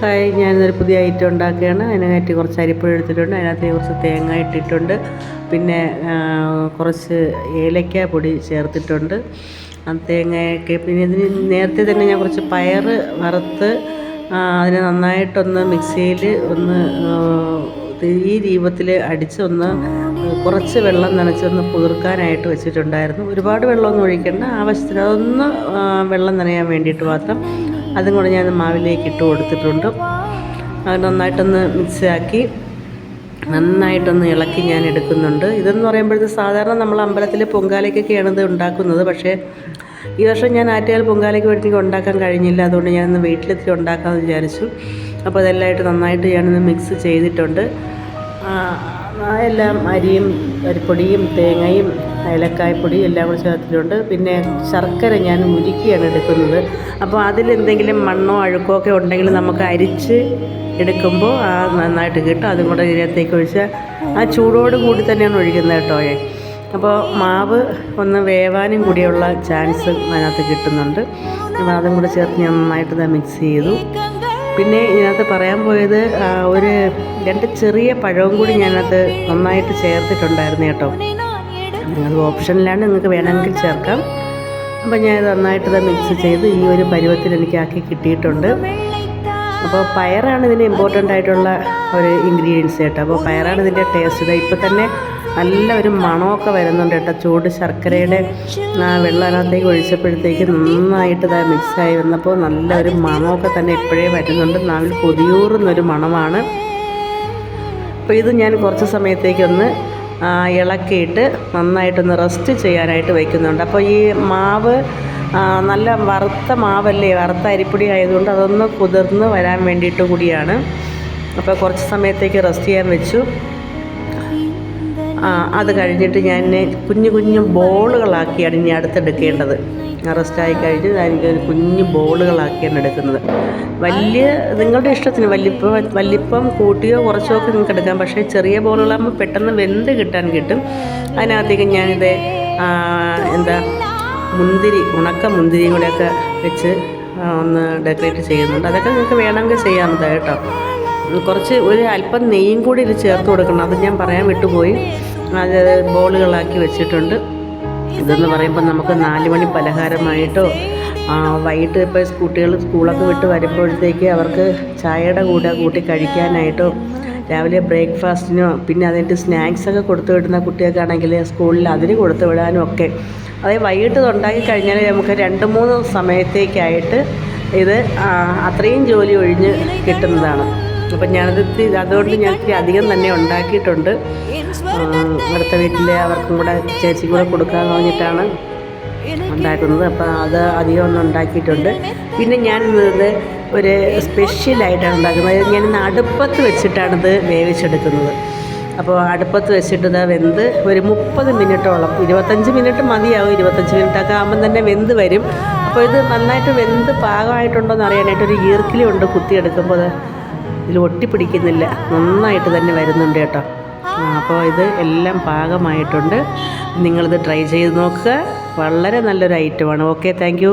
Hi ഞാനിന്നൊരു പുതിയ item ഉണ്ടാക്കുകയാണ്. അതിനകത്ത് കുറച്ച് അരിപ്പൊടി എടുത്തിട്ടുണ്ട്. അതിനകത്ത് കുറച്ച് തേങ്ങ ഇട്ടിട്ടുണ്ട്. പിന്നെ കുറച്ച് ഏലക്ക പൊടി ചേർത്തിട്ടുണ്ട്. തേങ്ങയൊക്കെ പിന്നെ ഇതിന് നേരത്തെ തന്നെ ഞാൻ കുറച്ച് പയർ വറുത്ത് അതിനെ നന്നായിട്ടൊന്ന് മിക്സിയിൽ ഒന്ന് ഈ ദീപത്തിൽ അടിച്ചൊന്ന് കുറച്ച് വെള്ളം നനച്ചൊന്ന് കുതിർക്കാനായിട്ട് വെച്ചിട്ടുണ്ടായിരുന്നു. ഒരുപാട് വെള്ളമൊന്നും ഒഴിക്കേണ്ട. ആവശ്യത്തിന് അതൊന്ന് വെള്ളം നനയാൻ വേണ്ടിയിട്ട് മാത്രം അതും കൂടെ ഞാൻ മാവിലേക്ക് ഇട്ട് കൊടുത്തിട്ടുണ്ട്. അത് നന്നായിട്ടൊന്ന് മിക്സാക്കി നന്നായിട്ടൊന്ന് ഇളക്കി ഞാൻ എടുക്കുന്നുണ്ട്. ഇതെന്ന് പറയുമ്പോഴത്തെ സാധാരണ നമ്മൾ അമ്പലത്തിൽ പൊങ്കാലയ്ക്കൊക്കെയാണ് ഇത് ഉണ്ടാക്കുന്നത്. പക്ഷേ ഈ വർഷം ഞാൻ ആറ്റുകാൽ പൊങ്കാലയ്ക്ക് വേണ്ടി ഉണ്ടാക്കാൻ കഴിഞ്ഞില്ല. അതുകൊണ്ട് ഞാനിന്ന് വീട്ടിലെത്തി ഉണ്ടാക്കാമെന്ന് വിചാരിച്ചു. അപ്പോൾ അതെല്ലാമായിട്ട് നന്നായിട്ട് ഞാനിന്ന് മിക്സ് ചെയ്തിട്ടുണ്ട്. എല്ലാം അരിയും അരിപ്പൊടിയും തേങ്ങയും ഏലക്കായപ്പൊടി എല്ലാം കൂടി ചേർത്തിട്ടുണ്ട്. പിന്നെ ശർക്കര ഞാൻ ഉരുക്കിയാണ് എടുക്കുന്നത്. അപ്പോൾ അതിലെന്തെങ്കിലും മണ്ണോ അഴുക്കോ ഒക്കെ ഉണ്ടെങ്കിൽ നമുക്ക് അരിച്ച് എടുക്കുമ്പോൾ ആ നന്നായിട്ട് കിട്ടും. അതും കൂടെ ഇതിനകത്തേക്ക് ഒഴിച്ച് ആ ചൂടോട് കൂടി തന്നെയാണ് ഒഴിക്കുന്നത് കേട്ടോ. അപ്പോൾ മാവ് ഒന്ന് വേവാനും കൂടിയുള്ള ചാൻസ് അതിനകത്ത് കിട്ടുന്നുണ്ട്. അപ്പോൾ അതും കൂടെ ചേർത്ത് ഞാൻ നന്നായിട്ട് മിക്സ് ചെയ്തു. പിന്നെ ഇതിനകത്ത് പറയാൻ പോയത് ഒരു രണ്ട് ചെറിയ പഴവും കൂടി ഞാനത് നന്നായിട്ട് ചേർത്തിട്ടുണ്ടായിരുന്നു കേട്ടോ. അത് ഓപ്ഷനിലാണ് നിങ്ങൾക്ക് വേണമെങ്കിൽ ചേർക്കാം. അപ്പം ഞാൻ നന്നായിട്ട് ഇത് മിക്സ് ചെയ്ത് ഈ ഒരു പരുവത്തിൽ എനിക്കാക്കി കിട്ടിയിട്ടുണ്ട്. അപ്പോൾ പയറാണ് ഇതിന് ഇമ്പോർട്ടന്റ് ആയിട്ടുള്ള ഒരു ഇൻഗ്രീഡിയൻസ് കേട്ടോ. അപ്പോൾ പയറാണ് ഇതിന്റെ ടേസ്റ്റ് ഇത് ഇപ്പോൾ തന്നെ നല്ല ഒരു മണമൊക്കെ വരുന്നുണ്ട് കേട്ടോ. ചൂട് ശർക്കരയുടെ ആ വെള്ളം അതിനകത്തേക്ക് ഒഴിച്ചപ്പോഴത്തേക്ക് നന്നായിട്ട് ഇതാ മിക്സായി വന്നപ്പോൾ നല്ല ഒരു മണമൊക്കെ തന്നെ ഇപ്പോഴേ വരുന്നുണ്ട്. നാവിൽ കൊതിയൂറുന്നൊരു മണമാണ്. അപ്പോൾ ഇത് ഞാൻ കുറച്ച് സമയത്തേക്കൊന്ന് ഇളക്കിയിട്ട് നന്നായിട്ടൊന്ന് റെസ്റ്റ് ചെയ്യാനായിട്ട് വയ്ക്കുന്നുണ്ട് അപ്പോൾ ഈ മാവ് നല്ല വറുത്ത മാവല്ലേ വറുത്ത അരിപ്പൊടി ആയതുകൊണ്ട് അതൊന്ന് കുതിർന്ന് വരാൻ വേണ്ടിയിട്ട് കൂടിയാണ്. അപ്പോൾ കുറച്ച് സമയത്തേക്ക് റെസ്റ്റ് ചെയ്യാൻ വെച്ചു. അത് കഴിഞ്ഞിട്ട് ഞാൻ കുഞ്ഞു കുഞ്ഞു ബോളുകളാക്കിയാണ് ഇനി അടുത്തെടുക്കേണ്ടത് റെസ്റ്റായി കഴിഞ്ഞ് ഞാൻ ഒരു കുഞ്ഞു ബോളുകളാക്കിയാണ് എടുക്കുന്നത്. വലിയ നിങ്ങളുടെ ഇഷ്ടത്തിന് വലിപ്പം വലിപ്പം കൂട്ടിയോ കുറച്ചോ ഒക്കെ നിങ്ങൾക്ക് എടുക്കാം. പക്ഷേ ചെറിയ ബോളുകളാകുമ്പോൾ പെട്ടെന്ന് വെന്ത് കിട്ടാൻ കിട്ടും. അതിനകത്തേക്ക് ഞാനിത് എന്താ മുന്തിരി ഉണക്ക മുന്തിരിയും കൂടെയൊക്കെ വെച്ച് ഒന്ന് ഡെക്കറേറ്റ് ചെയ്യുന്നുണ്ട്. അതൊക്കെ നിങ്ങൾക്ക് വേണമെങ്കിൽ ചെയ്യാവുന്നതാണ് കേട്ടോ. കുറച്ച് ഒരു അല്പം നെയ്യും കൂടി ഇത് ചേർത്ത് കൊടുക്കണം. അത് ഞാൻ പറയാൻ വിട്ടുപോയി. അത് ബോളുകളാക്കി വെച്ചിട്ടുണ്ട്. ഇതെന്ന് പറയുമ്പോൾ നമുക്ക് നാല് മണി പലഹാരമായിട്ടോ വൈകിട്ട് ഇപ്പോൾ കുട്ടികൾ സ്കൂളൊക്കെ വിട്ട് വരുമ്പോഴത്തേക്ക് അവർക്ക് ചായയുടെ കൂടെ കൂട്ടി കഴിക്കാനായിട്ടോ രാവിലെ ബ്രേക്ക്ഫാസ്റ്റിനോ പിന്നെ അതിന്റെ സ്നാക്സൊക്കെ കൊടുത്തു വിടുന്ന കുട്ടികൾക്കാണെങ്കിൽ സ്കൂളിൽ അതിന് കൊടുത്തു വിടാനും ഒക്കെ. അതായത് വൈകിട്ട് ഉണ്ടാക്കി കഴിഞ്ഞാൽ നമുക്ക് രണ്ട് മൂന്ന് സമയത്തേക്കായിട്ട് ഇത് അത്രയും ജോലി ഒഴിഞ്ഞ് കിട്ടുന്നതാണ്. അപ്പം ഞാനത് അതുകൊണ്ട് ഞാൻ ഇത്തിരി അധികം തന്നെ ഉണ്ടാക്കിയിട്ടുണ്ട്. അടുത്ത വീട്ടിലെ അവർക്കും കൂടെ ചേച്ചിക്കും കൂടെ കൊടുക്കാമെന്ന് പറഞ്ഞിട്ടാണ് ഉണ്ടാക്കുന്നത്. അപ്പോൾ അത് അധികം ഒന്നും ഉണ്ടാക്കിയിട്ടുണ്ട്. പിന്നെ ഞാൻ ഇത് ഒരു സ്പെഷ്യലായിട്ടാണ് ഉണ്ടാക്കുന്നത്. ഇന്ന് അടുപ്പത്ത് വെച്ചിട്ടാണിത് വേവിച്ചെടുക്കുന്നത്. അപ്പോൾ അടുപ്പത്ത് വെച്ചിട്ട് ഇത് വെന്ത് ഒരു മുപ്പത് മിനിറ്റോളം ഇരുപത്തഞ്ച് മിനിറ്റ് മതിയാവും ഇരുപത്തഞ്ച് മിനിറ്റൊക്കെ ആകുമ്പം തന്നെ വെന്ത് വരും. അപ്പോൾ ഇത് നന്നായിട്ട് വെന്ത് പാകമായിട്ടുണ്ടോ എന്ന് അറിയാനായിട്ട് ഒരു ഈർക്കിലുണ്ട് കുത്തിയെടുക്കുമ്പോൾ ഇതിൽ ഒട്ടിപ്പിടിക്കുന്നില്ല. നന്നായിട്ട് തന്നെ വരുന്നുണ്ട് കേട്ടോ. അപ്പോൾ ഇത് എല്ലാം പാകമായിട്ടുണ്ട്. നിങ്ങളിത് ട്രൈ ചെയ്ത് നോക്കുക. വളരെ നല്ലൊരു ഐറ്റമാണ്. Okay thank